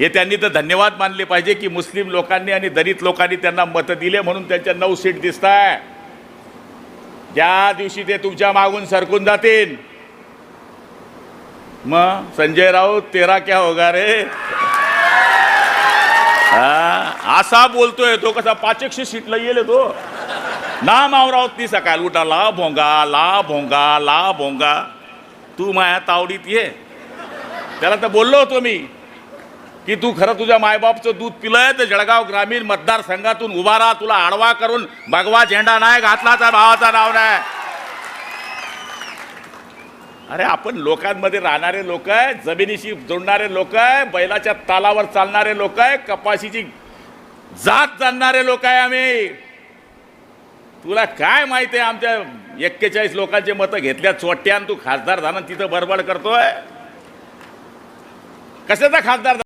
हे त्यांनी तर धन्यवाद मानले पाहिजे की मुस्लिम लोकांनी आणि दलित लोकांनी त्यांना मतं दिले म्हणून त्यांच्या नऊ सीट दिसत आहे ज्या दिवशी ते तुमच्या मागून सरकून जातील. मग संजय राऊत तेरा क्या होगा रे? हा, असा बोलतोय तो कसा पाचकशे सीटला येईल तो. ना मावरावत ती सकाळ उठा ला भोंगा ला भोंगा ला भोंगा. तू माया तावडीत ये. त्याला तर बोललो होतो मी. की तू खरं तुझ्या मायबापचं दूध पिलंय तर जळगाव ग्रामीण मतदारसंघातून उभा राहा तुला आडवा करून भगवा झेंडा नाही घातला तर भावाचा नाव नाही. अरे आपण लोकांमध्ये राहणारे लोक आहे जमिनीशी जोडणारे लोक आहे बैलाच्या तालावर चालणारे लोक आहे कपाशीची जात जाणणारे लोक आहे आम्ही. तुला काय माहिती आहे आमच्या एक्केचाळीस लोकांचे मतं घेतल्या चोट्यान तू खासदार झाला तिथं बडबड करतोय? कशाचा खासदार